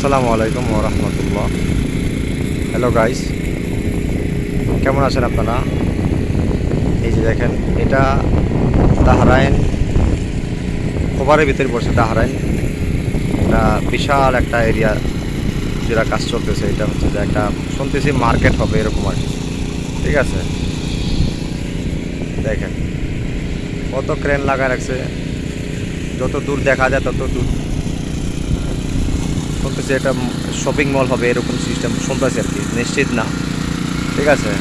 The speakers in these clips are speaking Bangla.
আসসালামু আলাইকুম রহমতুল্লাহ। হ্যালো গাইস কেমন আছেন আপনারা? এই যে দেখেন, এটা দাহরাইন খোবারের ভিতরে পড়ছে দাহরাইন এটা বিশাল একটা এরিয়া যেটা কাজ চলতেছে, এটা হচ্ছে যে একটা, শুনতেছি মার্কেট হবে এরকম আর ঠিক আছে? দেখেন, কত ক্রেন লাগা রাখছে। যত দূর দেখা যায় তত দূর শুনতেছি এটা শপিং মল হবে, এরকম সিস্টেম শুনতেছি আর কি। নিশ্চিত না। ঠিক আছে?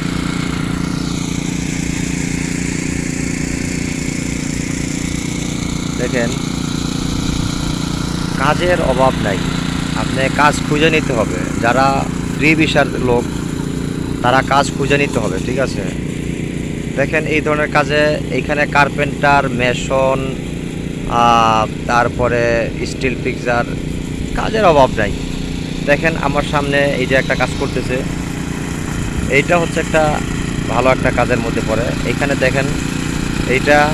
দেখেন, কাজের অভাব নাই। আপনি কাজ খুঁজে নিতে হবে। যারা ফ্রি ভিসার লোক, তারা কাজ খুঁজে নিতে হবে, ঠিক আছে? দেখেন, এই ধরনের কাজে এইখানে কার্পেন্টার মেশন তারপরে স্টিল পিকচার কাজের অভাব নাই। দেখেন আমার সামনে এই যে একটা কাজ করতেছে। এইটা হচ্ছে একটা ভালো একটা কাজের মধ্যে পড়ে। এখানে দেখেন এইটা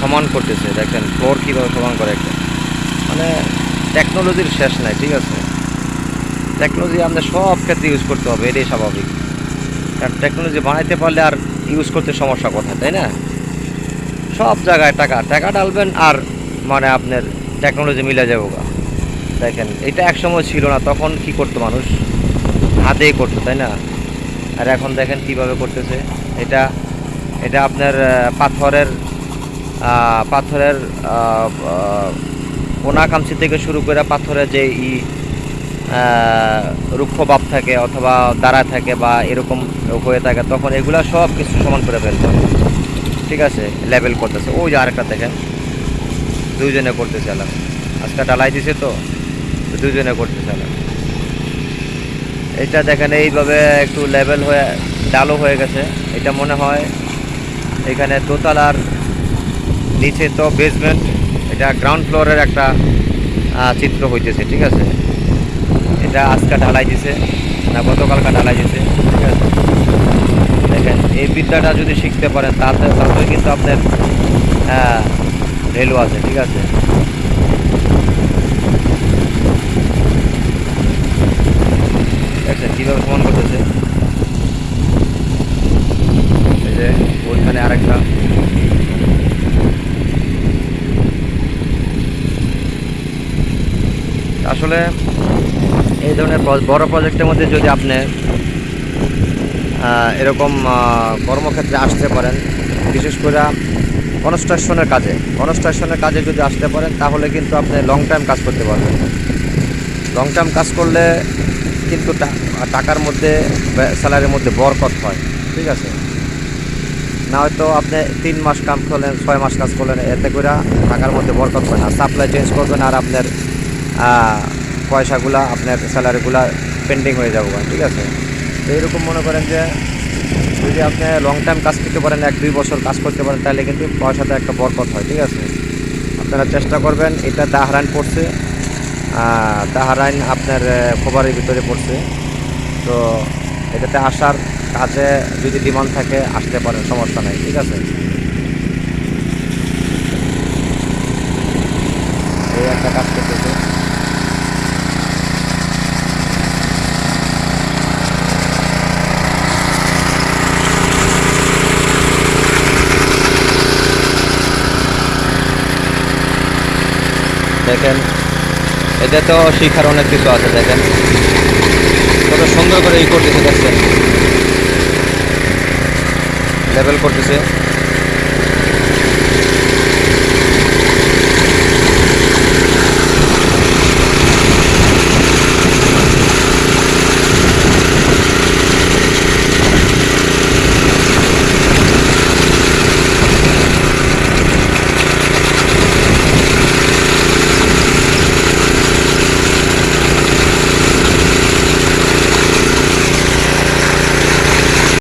সমান করতেছে। দেখেন ফ্লোর কীভাবে সমান করে একটা। মানে টেকনোলজির শেষ নাই, ঠিক আছে? টেকনোলজি আমাদের সব ক্ষেত্রে ইউজ করতে হবে, এটাই স্বাভাবিক। কারণ টেকনোলজি বানাইতে পারলে আর ইউজ করতে সমস্যা কথা তাই না? সব জায়গায় টাকা টাকা ডালবেন আর মানে আপনার টেকনোলজি মিলে যাব গা। দেখেন, এটা একসময় ছিল না, তখন কি করতো মানুষ? হাতেই করতো, তাই না? আর এখন দেখেন কীভাবে করতেছে। এটা এটা আপনার পাথরের পাথরের কামচি থেকে শুরু করে পাথরের যে ই রুক্ষ ভাব থাকে অথবা দাঁড়া থাকে বা এরকম হয়ে থাকে, তখন এগুলা সব কিছু সমান করে ফেলতে। ঠিক আছে লেভেল করতেছে। ওই যে আরেকটা দেখেন। দুইজনে করতেছে আলাম আজকে ডালাই দিছে তো। তো দুইজনে করতেছে আলাম এটা দেখেন, এইভাবে একটু লেভেল হয়ে ডালো হয়ে গেছে। এটা মনে হয় এখানে দোতলার নিচে তো বেসমেন্ট এটা গ্রাউন্ড ফ্লোরের একটা চিত্র হইতেছে, ঠিক আছে? এটা আজকে ঢালাই দিছে, না, গতকালকে ঢালাই দিছে, ঠিক আছে? দেখেন, এই বিদ্যাটা যদি শিখতে পারেন, তাতে তাহলে কিন্তু আপনার ভ্যালু আছে, ঠিক আছে? দেখছেন কীভাবে সমান করতেছে? ওইখানে আরেকটা। আসলে এই ধরনের বড় প্রজেক্টের মধ্যে যদি আপনি এরকম কর্মক্ষেত্রে আসতে পারেন, বিশেষ করে কনস্ট্রাকশনের কাজে। কনস্ট্রাকশনের কাজে যদি আসতে পারেন, তাহলে কিন্তু আপনি লং টাইম কাজ করতে পারবেন। লং টাইম কাজ করলে কিন্তু টাকার মধ্যে স্যালারির মধ্যে বরকত হয়, ঠিক আছে? না হয়তো আপনি তিন মাস কাজ করলেন, ছয় মাস কাজ করলেন, এতে করে টাকার মধ্যে বরকত হয় না। সাপ্লাই চেঞ্জ করবেন আর আপনার পয়সাগুলা, আপনার স্যালারিগুলা পেন্ডিং হয়ে যাব, ঠিক আছে? তো এরকম মনে করেন যে, যদি আপনি লং টাইম কাজ করতে পারেন, এক, দুই বছর কাজ করতে পারেন, তাহলে কিন্তু পয়সাতে একটা বরকত হয়, ঠিক আছে? আপনারা চেষ্টা করবেন, এটা দাহরাইন পড়ছে দাহরাইন আপনার খোবারের ভিতরে পড়ছে। তো এটাতে আসার কাজে যদি ডিমান্ড থাকে, আসতে পারেন, সমস্যা নেই, ঠিক আছে? এই একটা কাজ করতেছে। দেখেন এতে তো শিখার অনেক কিছু আছে, দেখেন। কত সুন্দর করে ই করতেছে, দেখছেন? লেভেল করতেছে।